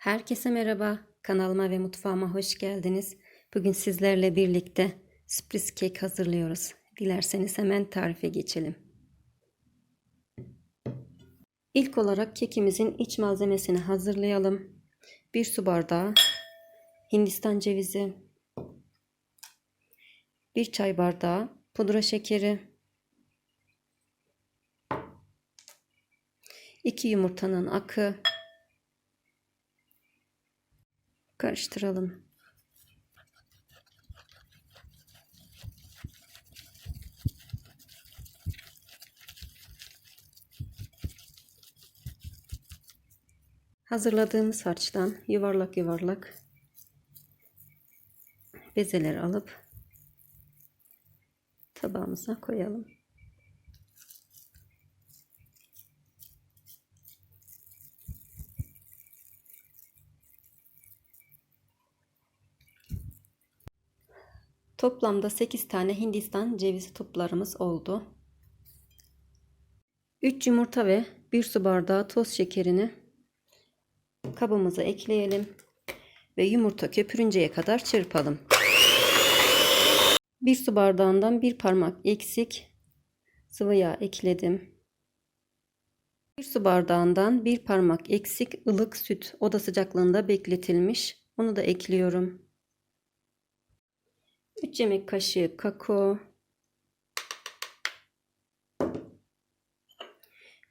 Herkese merhaba. Kanalıma ve mutfağıma hoş geldiniz. Bugün sizlerle birlikte sürpriz kek hazırlıyoruz. Dilerseniz hemen tarife geçelim. İlk olarak kekimizin iç malzemesini hazırlayalım. 1 su bardağı Hindistan cevizi, 1 çay bardağı pudra şekeri, 2 yumurtanın akı, karıştıralım. Hazırladığımız harçtan yuvarlak yuvarlak bezeler alıp tabağımıza koyalım. Toplamda 8 tane Hindistan cevizi toplarımız oldu. 3 yumurta ve 1 su bardağı toz şekerini kabımıza ekleyelim ve yumurta köpürünceye kadar çırpalım. 1 su bardağından bir parmak eksik sıvı yağ ekledim. 1 su bardağından bir parmak eksik ılık süt oda sıcaklığında bekletilmiş. Onu da ekliyorum. 3 yemek kaşığı kakao,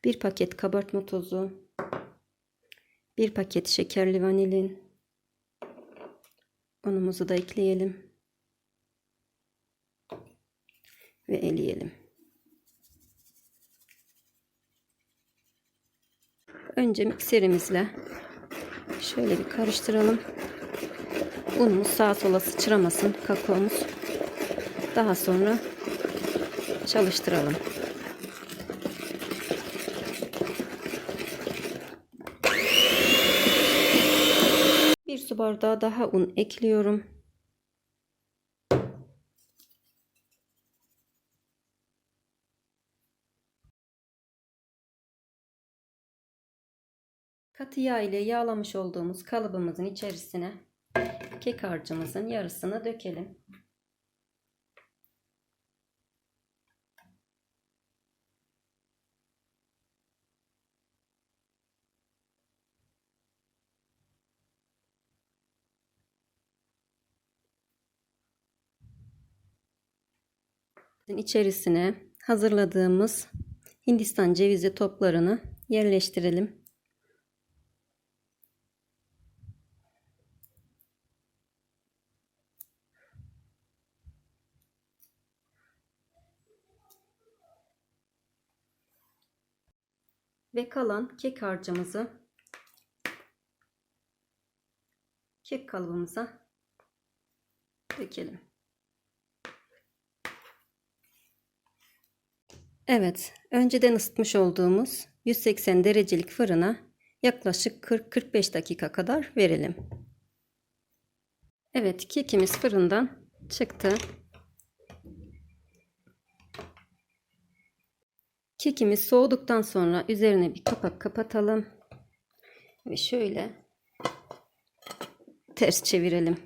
1 paket kabartma tozu, 1 paket şekerli vanilin, unumuzu da ekleyelim ve eleyelim. Önce mikserimizle şöyle bir karıştıralım. Unumuz sağa sola sıçramasın kakaomuz. Daha sonra çalıştıralım. Bir su bardağı daha un ekliyorum. Katı yağ ile yağlamış olduğumuz kalıbımızın içerisine kek harcımızın yarısını dökelim. içerisine hazırladığımız Hindistan cevizi toplarını yerleştirelim. Ve kalan kek harcımızı kek kalıbımıza dökelim. Evet, önceden ısıtmış olduğumuz 180 derecelik fırına yaklaşık 40-45 dakika kadar verelim. Evet, kekimiz fırından çıktı. Kekimiz soğuduktan sonra üzerine bir kapak kapatalım. Ve şöyle ters çevirelim.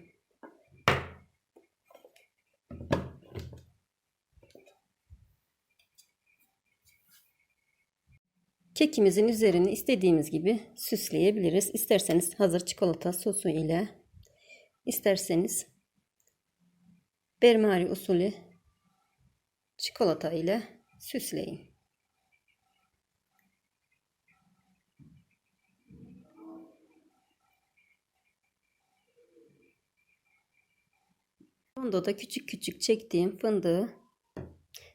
Kekimizin üzerini istediğimiz gibi süsleyebiliriz. İsterseniz hazır çikolata sosu ile, isterseniz bermari usulü çikolata ile süsleyin. Rondoda küçük küçük çektiğim fındığı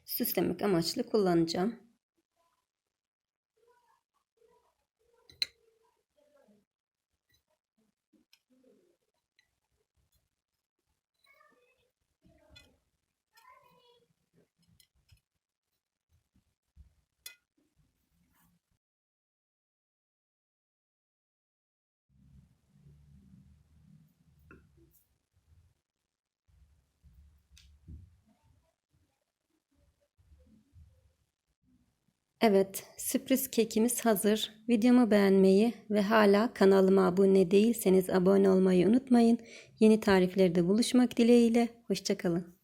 süslemek amaçlı kullanacağım. Evet, sürpriz kekimiz hazır. Videomu beğenmeyi ve hala kanalıma abone değilseniz abone olmayı unutmayın. Yeni tariflerde buluşmak dileğiyle. Hoşçakalın.